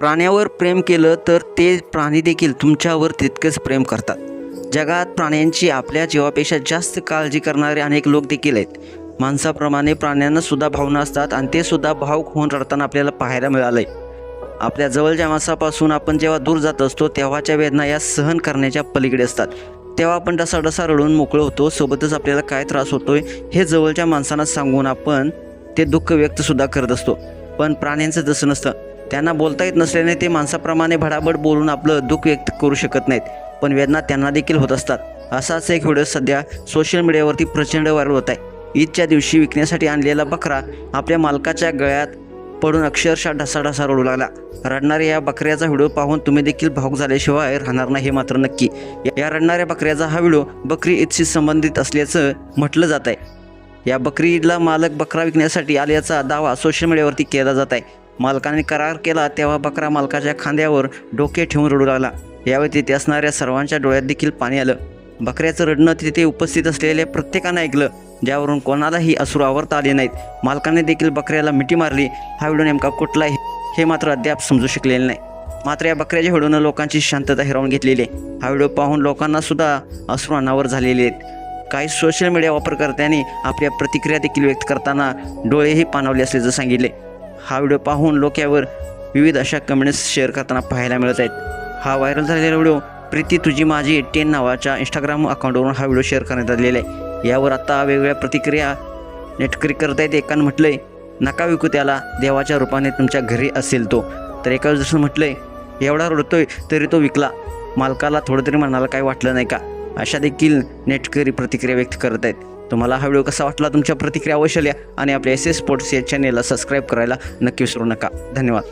प्राण्यावर प्रेम केलं तर ते प्राणी देखील तुमच्यावर तितकेच प्रेम करतात. जगात प्राण्यांची आपल्या जीवापेक्षा जास्त काळजी करणारे अनेक लोक देखील आहेत. माणसाप्रमाणे प्राण्यांना सुद्धा भावना असतात आणि ते सुद्धा भावुक होऊन रडताना आपल्याला पाहायला मिळालंय. आपल्या जवळच्या माणसापासून आपण जेव्हा दूर जात असतो तेव्हाच्या वेदना या सहन करण्याच्या पलीकडे असतात. तेव्हा आपण डसाडसा रडून मोकळं होतो सोबतच आपल्याला काय त्रास होतोय हे जवळच्या माणसांना सांगून आपण ते दुःख व्यक्त सुद्धा करत असतो. पण प्राण्यांचं तसं नसतं. त्यांना बोलता येत नसल्याने ते माणसाप्रमाणे भडाभड बोलून आपलं दुःख व्यक्त करू शकत नाहीत पण वेदना त्यांना देखील होत असतात. असाच एक व्हिडिओ सध्या सोशल मीडियावरती प्रचंड व्हायरल होत आहे. ईदच्या दिवशी विकण्यासाठी आणलेला बकरा आपल्या मालकाच्या गळ्यात पडून अक्षरशः ढसाढसा रडू लागला. रडणाऱ्या या बकऱ्याचा व्हिडिओ पाहून तुम्ही देखील भाऊक झाल्याशिवाय राहणार नाही हे मात्र नक्की. या रडणाऱ्या बकऱ्याचा हा व्हिडिओ बकरी ईदशी संबंधित असल्याचं म्हटलं जात आहे. या बकरी ईदला मालक बकरा विकण्यासाठी आल्याचा दावा सोशल मीडियावरती केला जात आहे. मालकाने करार केला तेव्हा बकरा मालकाच्या खांद्यावर डोके ठेवून रडू लागला. यावेळी तिथे असणाऱ्या सर्वांच्या डोळ्यात देखील पाणी आलं. बकऱ्याचं रडणं तिथे उपस्थित असलेल्या प्रत्येकानं ऐकलं ज्यावरून कोणालाही असूर आवरता आले नाहीत. मालकाने देखील बकऱ्याला मिठी मारली. हा व्हिडिओ नेमका कुठला आहे हे मात्र अद्याप समजू शकलेले नाही. मात्र या बकऱ्याच्या व्हिडिओनं लोकांची शांतता हिरावून घेतलेली आहे. हा व्हिडिओ पाहून लोकांना सुद्धा अश्रू अनावर झालेले आहेत. काही सोशल मीडिया वापरकर्त्यांनी आपल्या प्रतिक्रिया देखील व्यक्त करताना डोळेही पाणावले असल्याचं सांगितले हा व्हिडिओ पाहून लोक यावर विविध अशा कमेंट्स शेअर करताना पाहायला मिळत आहेत. हा व्हायरल झालेला व्हिडिओ प्रीती तुझी माझी टेन नावाच्या इंस्टाग्राम अकाउंटवरून हा व्हिडिओ शेअर करण्यात आलेला आहे. यावर आता वेगवेगळ्या प्रतिक्रिया नेटकरी करतायत एकानं म्हटलंय नका विकू त्याला देवाच्या रूपाने तुमच्या घरी असेल तो. तर एका जसं म्हटलंय एवढा रडतोय तरी तो विकला. मालकाला थोडं तरी मनाला काही वाटलं नाही का? अशा देखील नेटकरी प्रतिक्रिया व्यक्त करत आहेत. तुम्हाला हा व्हिडिओ कसा वाटला? तुमच्या प्रतिक्रिया अवश्य लिहा आणि आपल्या एस एस स्पोर्ट्स या चॅनेलला सबस्क्राईब करायला नक्की विसरू नका. धन्यवाद.